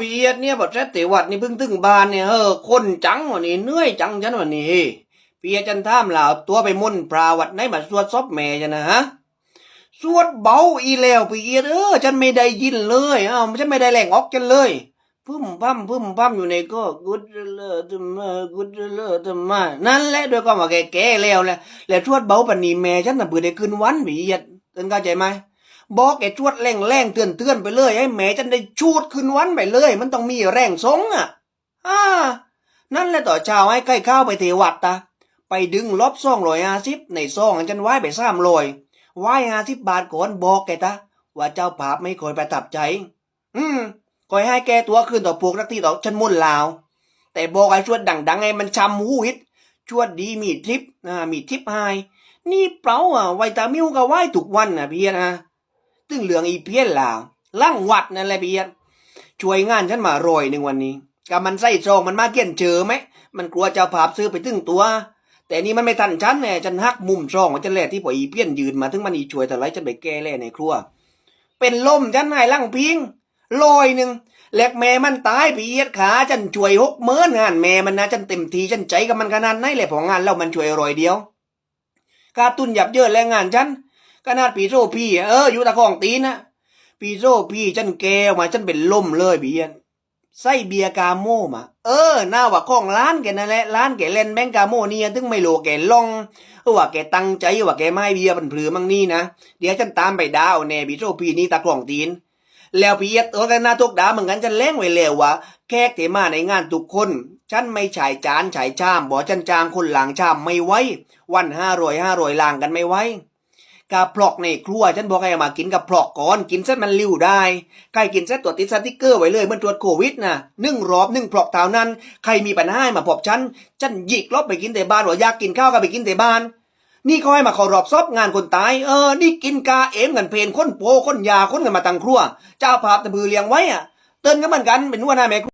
พี่เอียดเนี่ยบอกแท้แต่วัดนี่เพิ่งถึงบ้านเนี่ยเออคนจังวันนี้เหนื่อยจังฉันวันนี้เฮ้พี่เอียดจันท่ามเหล่าตัวไปมุ่นปลาวัดไหนมาสวดซบแม่จันนะฮะสวดเบาอีแล้วพี่เอียดเออฉันไม่ได้ยินเลยอ้าวฉันไม่ได้แหล่งออกจันเลยพึ่มพั่มพึ่มพั่มอยู่ในก็กุดเลอทำมากุดเลอทำมานั่นแหละด้วยก็มาแก่ๆแล้วแหละแล้วทวดเบาปนีแม่ฉันน่ะเบื่อได้คืนวันพี่เอียดตึงเข้าใจไหม บอกแกชวดแรงแรงๆเตือนเตือนๆไปเลยให้แม่จันได้ชูดขึ้นวันไปเลย มันต้องมีแรงสงอะอ่านั่นแหละต่อเช้าให้ใกล้ข้าวไปเทวัดตาไปดึงลบซ่องลอยอาซิบในซ่องจันไว้ไปซ้ำลอยไว้อาซิบบาทก่อนบอกแกตาว่าเจ้าภาพไม่คอยประทับใจ อืมคอยให้แกตัวขึ้นต่อพวกนักที่ต่อฉันมุ่นลาว แต่บอกไอ้ชวดดังๆไงมันชำหูฮิตชวดดีมีทิปอ่ามีทิปไฮนี่เปล่าอะไวตามิวก็ไหว้ทุกวันนะพี่นะ ตึงเหลืองอีเพี้ยนลาวล่างวัดนั่นแหละเบียดช่วยงานฉันมารอยหนึ่งวันนี้กับมันใส่ซองมันมาเกี้ยนเจอไหมมันกลัวเจ้าภาพซื้อไปตึงตัว แต่นี่มันไม่ทันฉันแน่ฉันหักมุมซองมันจะแล่ที่ปออีเพี้ยนยืนมาถึงมันอีช่วยแต่ไรฉันไปแก้แล่ในครัว เป็นลมฉันให้ล่างพิงลอยหนึ่งแหลกแม่มันตายปีเอียดขาฉันช่วยหกเมื่นงานแม่มันนะฉันเต็มทีฉันใจกับมันขนาดไหนเลยพองานแล้วมันช่วยรอยเดียวการตุนหยับเยินแรงงานฉัน ขนาดปีโซพี่เอออยู่ตะของตีนนะปีโซพี่จันแกวมาจันเป็นลมเลยเบียนไส้เบียกาโม่มาเออหน้าว่าของร้านแกนั่นแหละร้านแกเล่นแบงกาโม่เนี่ยถึงไม่โลแกลองว่าแกตั้งใจว่าแกไม่เบียร์เป็นผือมั่งนี่นะเดี๋ยวฉันตามไปดาวแน่ปีโซพี่นี่ตะของตีนแล้วพี่เอ็ดตัวกันหน้าทุกดาเหมือนกันฉันเล่งไว้แล้วว่าแขกที่มาในงานทุกคน ฉันไม่ฉายจานฉายชามบอกฉันจางคนหลังชามไม่ไว้ วันห้าร้อยห้าร้อยลางกันไม่ไว้ กาพลอกในครัวฉันบอกให้มากินกับพลอกก่อนกินเสร็จมันริ้วได้ใครกินเสร็จตัวจติดสติกเกอร์ไว้เลยเหมันตรวจโควิดนะนึ่งรอบนึ่งพลอกเท่านั้น ใครมีปัญหาให้มาพบฉันฉันหยิกลบไปกินแต่บ้านว่าอยากกินข้าวก็ไปกินแต่บ้าน นี่เขาให้มาขารอบซอบงานคนตายเออนี่กินกาเอ็มกันเพลนค้นโปค้นยาค้นกันมาตังครัว เจ้าภาพตะบือเลี้ยงไว้อะเตือนกันเหมือนกันเป็นหัว่าหน้าแม่